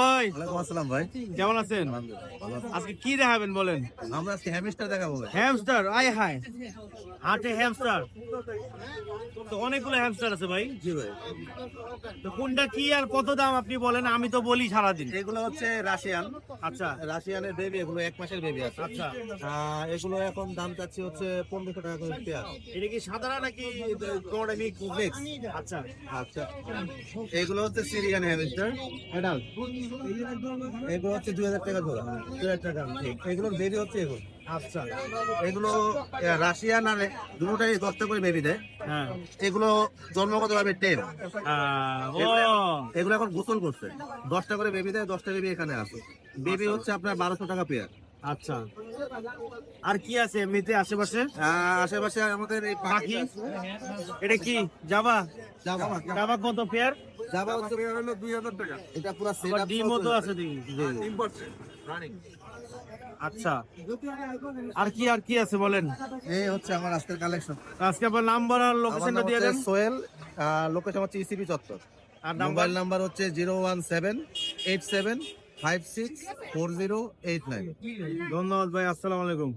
ভাই। আসসালাম ভাই। কেমন আছেন? আজকে কি দেখাবেন বলেন? আমরা আজকে হ্যামিস্টার দেখাবো ভাই। হ্যামস্টার আয় হায়। হাটে হ্যামস্টার তো অনেকগুলো হ্যামস্টার আছে ভাই। জি ভাই। তো কোনটা কি আর কত দাম আপনি বলেন? আমি তো বলি সারাদিন। এগুলো হচ্ছে রাশিয়ান। আচ্ছা। রাশিয়ানের বেবি এগুলো এক মাসের বেবি আছে। আচ্ছা। এগুলো এখন দাম চাচ্ছি হচ্ছে পনেরোশো টাকা করে পেয়ার। এটা কি সাধারণ নাকি কোনটা মিক্স মিক্স আচ্ছা। আচ্ছা। এগুলো হচ্ছে সিরিয়ান হ্যামিস্টার অ্যাডাল্ট এগুলো হচ্ছে দুই হাজার টাকা জোড়া। দুই হাজার টাকা ঠিক এগুলোর বেবি হচ্ছে এগুলো আচ্ছা। এগুলো আহ, রাশিয়ান আর দুটোটাই দশটা করে বেবি দেয়। হ্যাঁ। এগুলো জন্মগত ভাবে টেন এগুলো এখন গোসল করছে। দশটা করে বেবি দেয় দশটা বেবি এখানে আছে। বেবি হচ্ছে আপনার বারোশো টাকা পেয়ার আচ্ছা। আর কি আছে এমনিতে আশেপাশে? আশেপাশে আমাদের এই পাখি? এটা কি? জাবা? কত পেয়ার পেয়ার হলো দুই হাজার টাকা। এটা পুরো সেট ডিম মতো আছে দেখি আচ্ছা। আর কি আর কি আছে বলেন? এই হচ্ছে আমার আজকের কালেকশন আজকে আপনার নাম্বার আর লোকেশনটা দিয়ে দেন। সোহেল লোকেশন হচ্ছে ইসিবি চত্বর। আর মোবাইল নাম্বার হচ্ছে zero one seven eight seven five six four zero eight nine. ধন্যবাদ ভাই আসসালামু আলাইকুম।